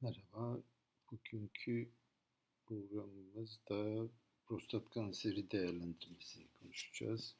Merhaba, bugünkü programımızda prostat kanseri değerlendirmesi konuşacağız.